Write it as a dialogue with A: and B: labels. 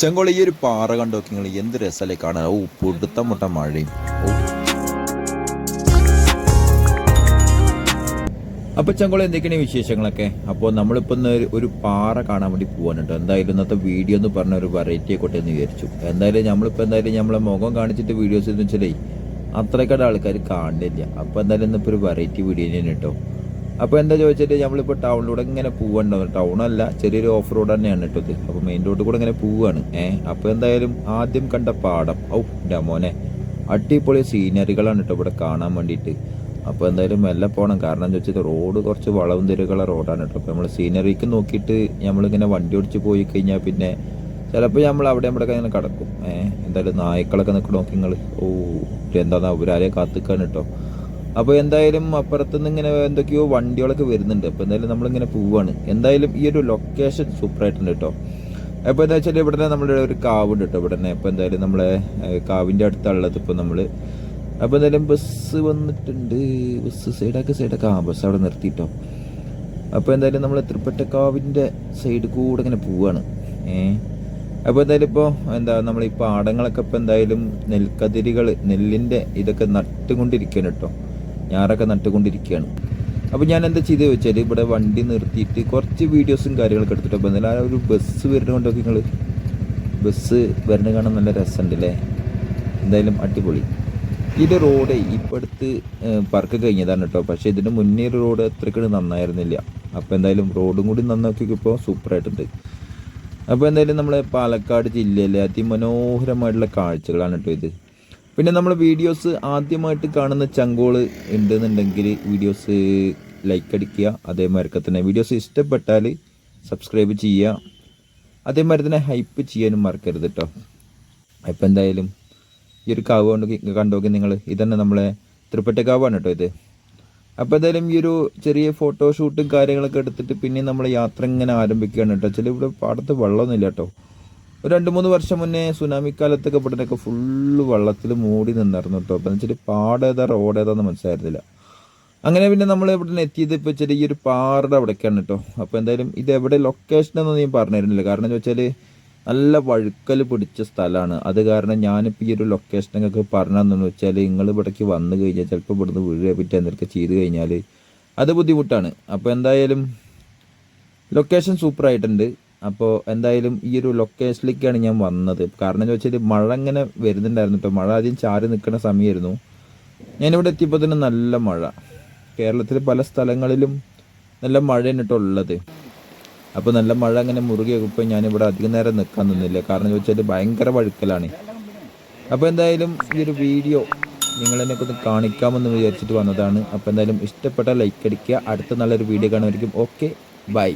A: ചെങ്കോളി ഈ ഒരു പാറ കണ്ടു നിങ്ങൾ. എന്ത് രസമല്ലേ കാണാൻ. ഓ പൊടുത്ത മുട്ട മഴയും. അപ്പൊ ചെങ്കോളി എന്തൊക്കെയാണ് വിശേഷങ്ങളൊക്കെ? അപ്പോൾ നമ്മളിപ്പോൾ ഒന്ന് ഒരു- പാറ കാണാൻ വേണ്ടി പോകാനുണ്ട് എന്തായാലും ഇന്നത്തെ വീഡിയോ എന്ന് പറഞ്ഞ ഒരു വെറൈറ്റി ആയിക്കോട്ടെ എന്ന് വിചാരിച്ചു. എന്തായാലും നമ്മളിപ്പോൾ എന്തായാലും നമ്മളെ മുഖം കാണിച്ചിട്ട് വീഡിയോസ് എന്ന് വെച്ചാലേ അത്രയ്ക്കടെ ആൾക്കാർ കാണില്ല അപ്പോൾ എന്തായാലും ഇന്നിപ്പോൾ ഒരു വെറൈറ്റി വീഡിയോ തന്നെയാണ് കേട്ടോ. അപ്പോൾ എന്താ ചോദിച്ചിട്ട് നമ്മളിപ്പോൾ ടൗണിലൂടെ ഇങ്ങനെ പോവുകയുണ്ടാവും ടൗണല്ല ചെറിയൊരു ഓഫ് റോഡ് തന്നെയാണ് കേട്ടോ ഇത്. അപ്പോൾ മെയിൻ റോഡിൽ കൂടെ ഇങ്ങനെ പോവുകയാണ് ഏഹ് അപ്പോൾ എന്തായാലും ആദ്യം കണ്ട പാടം. ഔ എന്റെ മോനെ. അടിപൊളി സീനറികളാണ് കേട്ടോ ഇവിടെ കാണാൻ വേണ്ടിയിട്ട്. അപ്പോൾ എന്തായാലും മെല്ലെ പോകണം കാരണം എന്താ വെച്ചാൽ റോഡ് കുറച്ച് വളവും തിരക്കുള്ള റോഡാണ് കേട്ടോ അപ്പോൾ നമ്മൾ സീനറിക്ക് നോക്കിയിട്ട് നമ്മളിങ്ങനെ വണ്ടി ഓടിച്ച് പോയി കഴിഞ്ഞാൽ പിന്നെ ചിലപ്പോൾ നമ്മൾ അവിടെ ഇവിടെ ഇങ്ങനെ കിടക്കും. ഏഹ് എന്തായാലും നായ്ക്കളൊക്കെ നിൽക്കണം നോക്കി നിങ്ങൾ ഓ എന്താ അവരാരെ കാത്തിക്കാണ് കേട്ടോ അപ്പോൾ എന്തായാലും അപ്പുറത്തുനിന്ന് ഇങ്ങനെ എന്തൊക്കെയോ വണ്ടികളൊക്കെ വരുന്നുണ്ട്. അപ്പോൾ എന്തായാലും നമ്മളിങ്ങനെ പോവുകയാണ് എന്തായാലും ഈ ഒരു ലൊക്കേഷൻ സൂപ്പറായിട്ടുണ്ട് കേട്ടോ അപ്പോൾ എന്താ വെച്ചാൽ ഇവിടെ നമ്മുടെ ഒരു കാവുണ്ട് കേട്ടോ ഇവിടെ തന്നെ അപ്പോൾ എന്തായാലും നമ്മളെ കാവിന്റെ അടുത്തുള്ളത് ഇപ്പോൾ നമ്മൾ അപ്പോൾ എന്തായാലും ബസ് വന്നിട്ടുണ്ട്. ബസ് സൈഡാക്കി സൈഡൊക്കെ ആ ബസ് അവിടെ നിർത്തിയിട്ടോ അപ്പോൾ എന്തായാലും നമ്മൾ തൃപ്പറ്റക്കാവിന്റെ സൈഡ് കൂടെ ഇങ്ങനെ പോവുകയാണ് ഏ അപ്പോൾ എന്തായാലും ഇപ്പോൾ എന്താ നമ്മൾ ഈ പാടങ്ങളൊക്കെ ഇപ്പോൾ എന്തായാലും നെൽക്കതിരികൾ നെല്ലിന്റെ ഇതൊക്കെ നട്ടുകൊണ്ടിരിക്കുകയാണ് കേട്ടോ ഞാറൊക്കെ നട്ടുകൊണ്ടിരിക്കുകയാണ്. അപ്പോൾ ഞാൻ എന്താ ചെയ്ത് വെച്ചാൽ ഇവിടെ വണ്ടി നിർത്തിയിട്ട് കുറച്ച് വീഡിയോസും കാര്യങ്ങളൊക്കെ എടുത്തിട്ട് അപ്പോൾ എന്തായാലും ആ ഒരു ബസ് വരുന്നുണ്ടൊക്കെ നിങ്ങൾ ബസ് വരുന്നത് കാണാൻ നല്ല രസമുണ്ട് അല്ലേ എന്തായാലും അടിപൊളി. ഇതിന്റെ റോഡ് ഇപ്പം അടുത്ത് പാർക്ക് കഴിഞ്ഞതാണ് കേട്ടോ. പക്ഷേ ഇതിന് മുന്നേ ഒരു റോഡ് അത്രയ്ക്ക് നന്നായിരുന്നില്ല. അപ്പോൾ എന്തായാലും റോഡും കൂടി നന്നാക്കിയപ്പോൾ സൂപ്പറായിട്ടുണ്ട് അപ്പോൾ എന്തായാലും നമ്മളെ പാലക്കാട് ജില്ലയിലെ അതിമനോഹരമായിട്ടുള്ള കാഴ്ചകളാണ് കേട്ടോ ഇത്. പിന്നെ നമ്മൾ വീഡിയോസ് ആദ്യമായിട്ട് കാണുന്ന ചങ്കോൾ ഉണ്ടെന്നുണ്ടെങ്കിൽ വീഡിയോസ് ലൈക്ക് അടിക്കുക അതേമാതിരി തന്നെ. വീഡിയോസ് ഇഷ്ടപ്പെട്ടാൽ സബ്സ്ക്രൈബ് ചെയ്യുക. അതേമാതിരി തന്നെ ഹൈപ്പ് ചെയ്യാനും മറക്കരുത് കേട്ടോ അപ്പം എന്തായാലും ഈ ഒരു കാവ് കൊണ്ട് കണ്ടോക്കി നിങ്ങൾ ഇതന്നെ നമ്മളെ തൃപ്പറ്റ കാവാണ് കേട്ടോ ഇത്. അപ്പോൾ എന്തായാലും ഈ ഒരു ചെറിയ ഫോട്ടോഷൂട്ടും കാര്യങ്ങളൊക്കെ എടുത്തിട്ട് പിന്നെ നമ്മൾ യാത്ര ഇങ്ങനെ ആരംഭിക്കുകയാണ് കേട്ടോ ചില ഇവിടെ പാടത്ത് വെള്ളമൊന്നുമില്ല കേട്ടോ ഒരു രണ്ട് മൂന്ന് വർഷം മുന്നേ സുനാമി കാലത്തൊക്കെ ഇവിടെയൊക്കെ ഫുള്ള് വെള്ളത്തിൽ മൂടി നിന്നായിരുന്നു കേട്ടോ. അപ്പം എന്ന് വെച്ചാൽ പാടേതാ റോഡ് ഏതാന്ന് മനസ്സിലായിരുന്നില്ല. അങ്ങനെ പിന്നെ നമ്മൾ ഇവിടെ എത്തിയത് ഇപ്പോൾ വെച്ചാൽ ഈ ഒരു പാറയുടെ അവിടേക്കാണ് കേട്ടോ. അപ്പോൾ എന്തായാലും ഇത് എവിടെ ലൊക്കേഷൻ എന്നൊന്നും ഞാൻ പറഞ്ഞിരുന്നില്ല. കാരണം എന്ന് വെച്ചാൽ നല്ല വഴുക്കൽ പിടിച്ച സ്ഥലമാണ്. അത് കാരണം ഞാനിപ്പോൾ ഈ ഒരു ലൊക്കേഷനൊക്കെ പറഞ്ഞതെന്ന് വെച്ചാൽ നിങ്ങൾ ഇവിടേക്ക് വന്നു കഴിഞ്ഞാൽ ചിലപ്പോൾ ഇവിടുന്ന് വീഴുക പറ്റി എന്തൊക്കെ ചെയ്ത് കഴിഞ്ഞാൽ അത് ബുദ്ധിമുട്ടാണ്. അപ്പോൾ എന്തായാലും ലൊക്കേഷൻ സൂപ്പറായിട്ടുണ്ട് അപ്പോൾ എന്തായാലും ഈ ഒരു ലൊക്കേഷനിലേക്കാണ് ഞാൻ വന്നത്. കാരണം എന്ന് വെച്ചാൽ മഴ ഇങ്ങനെ വരുന്നുണ്ടായിരുന്നു കേട്ടോ മഴ ആദ്യം ചാരി നിൽക്കുന്ന സമയമായിരുന്നു ഞാനിവിടെ എത്തിയപ്പോൾ തന്നെ നല്ല മഴ. കേരളത്തിൽ പല സ്ഥലങ്ങളിലും നല്ല മഴയാണ് കേട്ടോ ഉള്ളത്. അപ്പോൾ നല്ല മഴ അങ്ങനെ മുറുകിയപ്പോൾ ഞാനിവിടെ അധികം നേരം നിൽക്കാൻ നിന്നില്ല. കാരണം വെച്ചാൽ ഭയങ്കര വഴുക്കലാണ്. അപ്പോൾ എന്തായാലും ഈ ഒരു വീഡിയോ നിങ്ങളെന്നെ ഒന്ന് കാണിക്കാമെന്ന് വിചാരിച്ചിട്ട് വന്നതാണ്. അപ്പോൾ എന്തായാലും ഇഷ്ടപ്പെട്ട ലൈക്ക് അടിക്കുക. അടുത്ത നല്ലൊരു വീഡിയോ കാണുമായിരിക്കും. Okay bye